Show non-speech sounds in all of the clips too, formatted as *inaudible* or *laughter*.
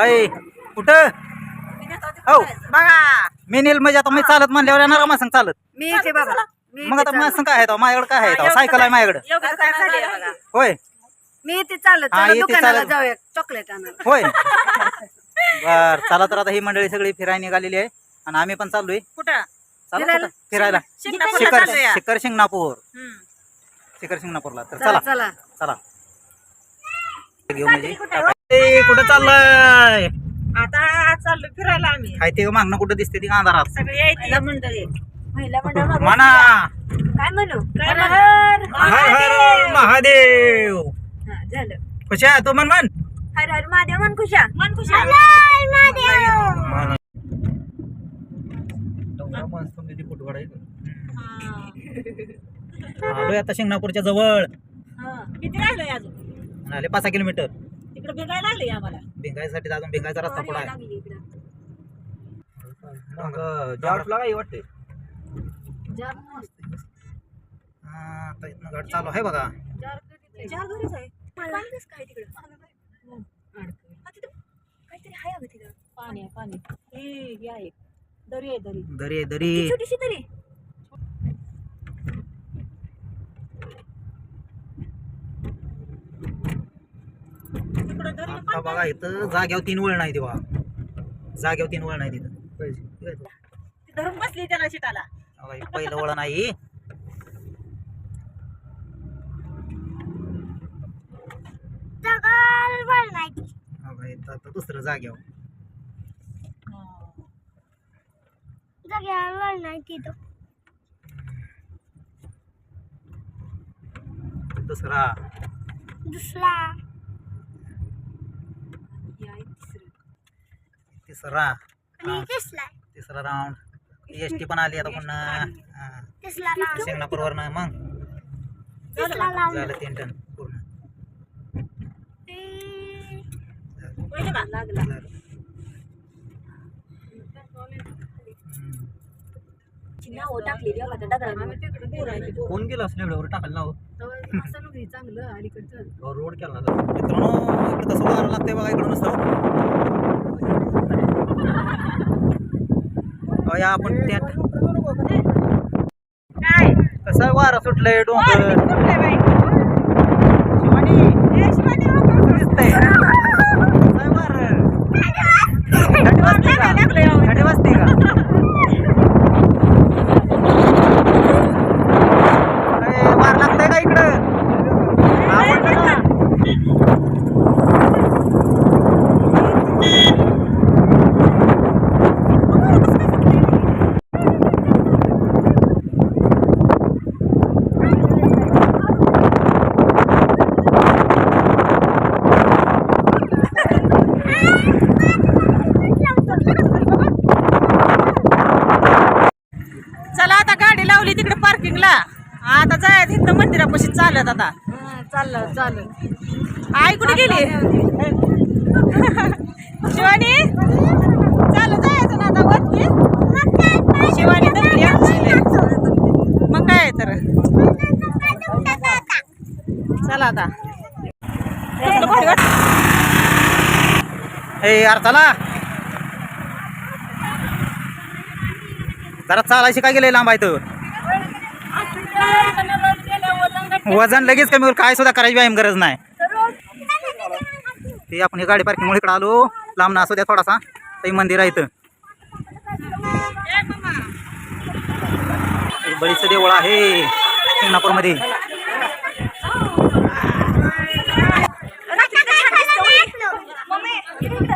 अय कुठं? हो बघा. मी नेल म्हणजे आता मी चालत म्हणल्यावर येणार का माझं संग चालत. मी इथे बाबा. मी मग आता माझं संग काय आहे तेव्हा? माझ्याकडे काय आहे तेव्हा? सायकल आहे माझ्याकडे. बघा. होय. मी इथे चालत हा, चला इथे दुकानाला चालत. जाऊया चॉकलेट आणायला. होय. *laughs* बर चला तर आता ही मंडळी सगळी फिरायला निघालेली आहे. आणि आम्ही पण चाललोय. कुठं? चला फिरायला? कुठं? फिरायला. शिंगणापूरला शिखर चाललोया. शिखर शिंगणापूर. हम्म. शिखर शिंगणापूरला. तर चला चला. चला. चला. घेऊ म्हणजे. कुठं चाललाय? आता चाललो फिरायला आम्ही. काय ते मागणं कुठं दिसते ती अंधारात सगळी यायची मंडळी. महिला मंडळ म्हणा काय म्हणू? काय हर? हर हर हर महादेव. हा, झालं. खुश आहे? तू म्हण म्हण. हर हर महादेव मन खुशा मन खुशा आलोय आता शिंगणापूरच्या जवळ. किती राहिलोय अजून? आले पाच सहा किलोमीटर. लागले आम्हाला. भिंगायसाठी अजून भिंगायचा रस्ता आहे. मग वाटते हा, आता इथनं गाडी चालू आहे बघा. चार घरीच आहे. पाणी आहे. पाणी हे हे आहे. दरी आहे दरी. दरी आहे, दरी छोटीशी तरी तिकडे दरी आहे, आता बघा इथं जाग्यावर तीन वळ नाही तेव्हा जाग्यावर तीन वळ नाही तिथं ती धरून बसली त्याला शिटाला. बघा, हे पहिलं वळ नाही बघा, इथं आता दुसरं जाग्यावर दुसरा. तिसरा हा, तिसरा राऊंड एस टी पण आली आता पुन्हा. शिंगणापूर वर मग? झालं तीन टन पूर्ण. पहिले का लागला. झालं. हम्म. नाव टाकलेली बघा त्या दगडाला कोण गेला असल्या एवढ्यावर टाकायला नाव? *laughs* चांगलं अलीकडचं. रोड केला ना. मित्रांनो इकडे कसं वारं लागतंय बघा इकडं नुसतं. या आपण त्यात काय? कसं वारं सुटलंय डोंगर कुठले बाई शिवानी ए, शिवानी हो, कसं दिसतंय कसं वारं थंडी वाजते का लागलंय अहो. थंडी वाजते का अरे, वार लागतंय का इकडं आवडलं का? चला आता गाडी लावली पार्किंगला आता जायचं इकडं मंदिरापाशी चालत आता. चाललं चाललं. आई कुठे गेली? *laughs* शिवानी? चालू जायचं ना आता वरती शिवानी तर आमची. मग काय तर? चला आता. ए यार चला जरा चालायची काय गेले लांब आहे तर वजन लगेच कमी होईल काय सुद्धा करायची व्यायाम गरज नाही. ते आपण ही गाडी पार्किंगमुळे इकडे आलो. लांब ना असू द्या थोडासा. ते मंदिर आहे इथं. बरीच देवळ आहे सिंगणापूरमध्ये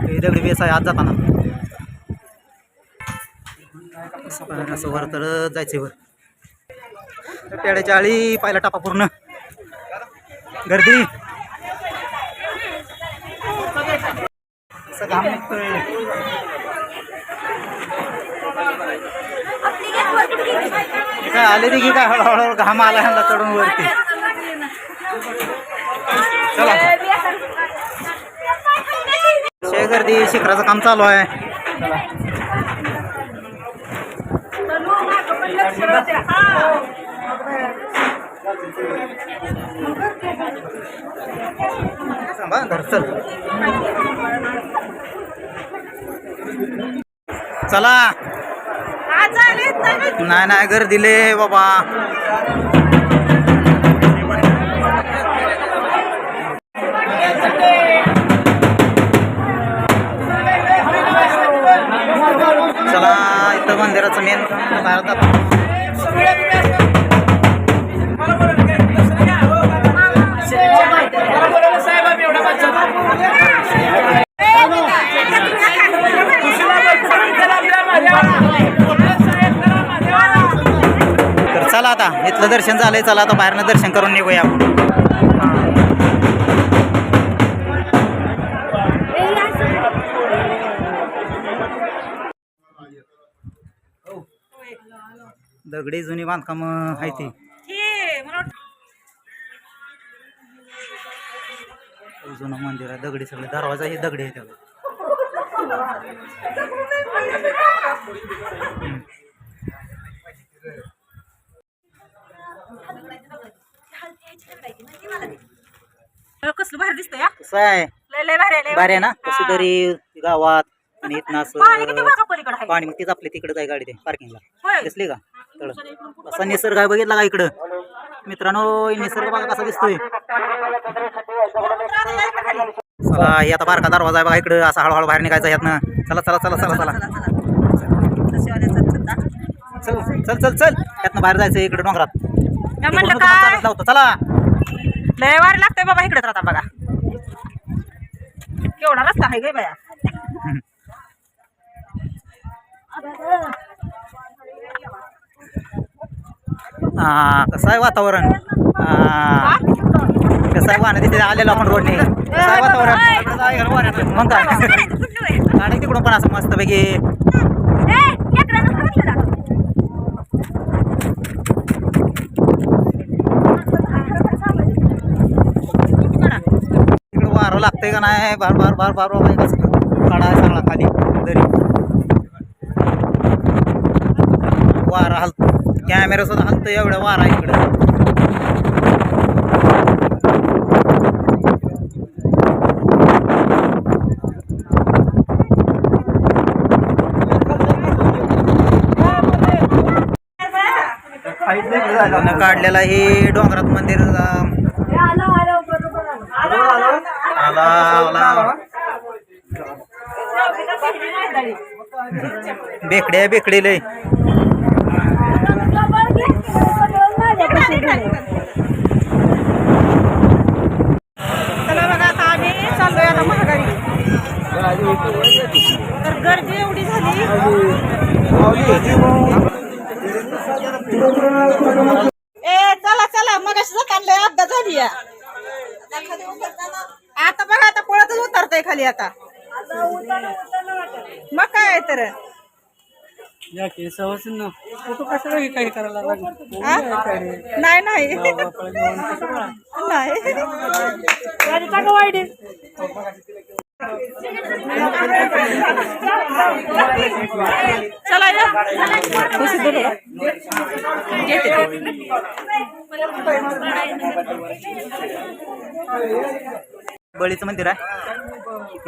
हे दगडी बेस आहे आज जाताना. असं वर तर जायचं वर. पेड्याच्या आळी पाहिला टापा पूर्ण. गर्दी. काय आले ती की काय हळूहळू घाम आला ह्यांना चढून वरती. चला. शे गर्दी शिखराचं काम चालू आहे. थांबा चला. नाही नाही घर दिले बाबा. चला इथं मंदिराचं मेन भारतात. आता. इथलं दर्शन झालंय चला आता बाहेरनं दर्शन करून निघूया. आपण दगडी जुनी बांधकाम आहे ती. जुनं मंदिर आहे दगडी सगळे दरवाजा ही दगडी आहे त्याला. कसलं भारी दिसतंय हा. कसं आहे? लय लय भारी आहे, लय भारी आहे ना? हा. कशी तरी गावात आणि इथनं *laughs* पाणी किती असं बघा पलीकडे आहे? पाणी मग तीच आपल्या तिकडे जाय गाडी ते पार्किंगला होय. दिसली का? तळ. असा निसर्ग आहे बघितला का इकडं? मित्रांनो हे निसर्ग बघा कसा दिसतोय. चला हे आता बारका दरवाजा आहे बघा इकडं. असा हळूहळू बाहेर निघायचा यातनं. चला चला चला चला चला. चल चल चल. चल यातनं बाहेर जायचं इकडे डोंगरात. मी म्हणलं तिकडून तुम्हाला काय? चालत लावतो. चला. लय वारी लागतंय बाबा इकडे आता बघा. केवढा रस्ता आहे गे बाया हा कसं आहे वातावरण हा कसं आहे वाहन तिथे आलेलो आपण रोडने कसं आहे वातावरण मग काय गाडी तिकडून पण असं मस्त वारं लागतंय का नाही? बार बार बार बार बार कसं काढा सगळा खाली दरी. वारा हलत कॅमेरा सुद्धा हलतो एवढा वारा इकडं. काढलेलं हे डोंगरात मंदिर अं, आला आला बेकडे लय चला बघा आता आम्ही चाललोय आता महागारी तर गर्दी एवढी झाली ए चला चला मग अशी आणलंय अपघात झाली या. आता बघा आता उतरतय खाली आता. मग काय आहे तर? या केसावर ना. फोटो कशाला हे काही करायला लागेल? हा? नाही नाही. नाही. चला या. घेते ते. बळीचं मंदिर आहे.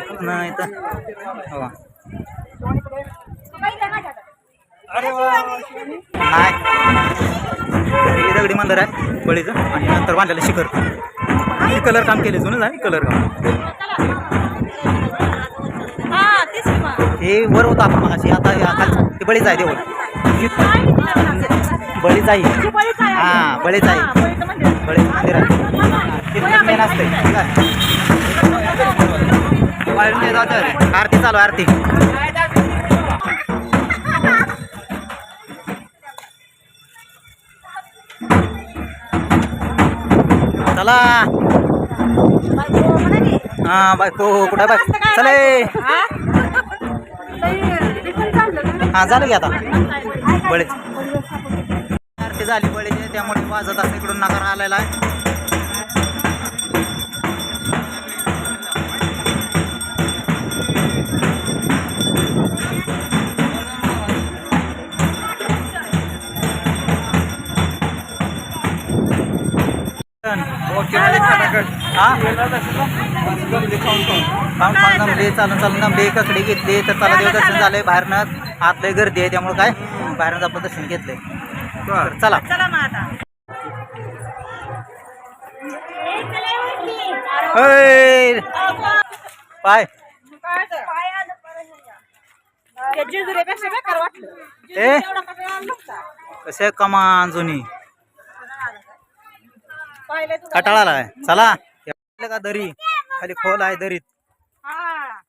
इथून इथं हो. नाही. दगडी मंदिर आहे बळीचं. आणि नंतर बांधलेलं शिखर. हे कलर काम केले जुनं आहे कलर काम. हा. हे वर होतं आपण मगाशी. आता ते बळीच आहे देऊळ. बळीच आहे. हा बळीच आहे. बळीच मंदिर. आहे. तिथं मेन ठीक आहे बाहेरून ते जाऊ दे. आरती चालू आहे, आरती. चला. हा बायको हो, हो, कुठं बाय? चले हा झालं की आता. बळीच आरती झाली बळीची त्यामुळे वाजत असं इकडून नकार आलेला आहे. हा? खाऊन खाऊन जमले चालून चालून जमले ककडे घेतले तर चला देवदर्शन झालंय. बाहेरनं आत लय गर्दी आहे त्यामुळे काय? बाहेरून आपलं दर्शन घेतलंय. तर चला. पाय. ए? कसा कमान जुनी. पाहिलं तू कटाळा आलाय चला. का दरी? खाली खोल आहे दरीत. हा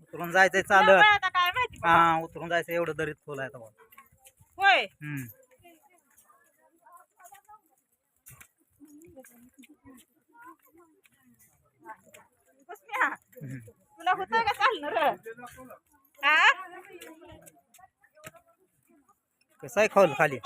उतरून जायचंय चालत. काय माहिती हा उतरून जायचं एवढं दरीत खोल आहे तेव्हा. होय. हम्म. तुला होतं का चालणार? हा? कसं आहे खोल खाली?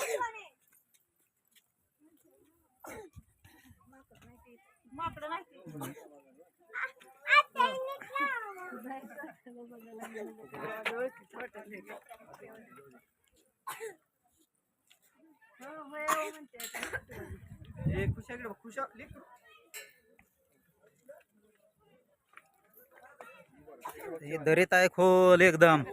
*laughs* ये खुश है खोल एकदम।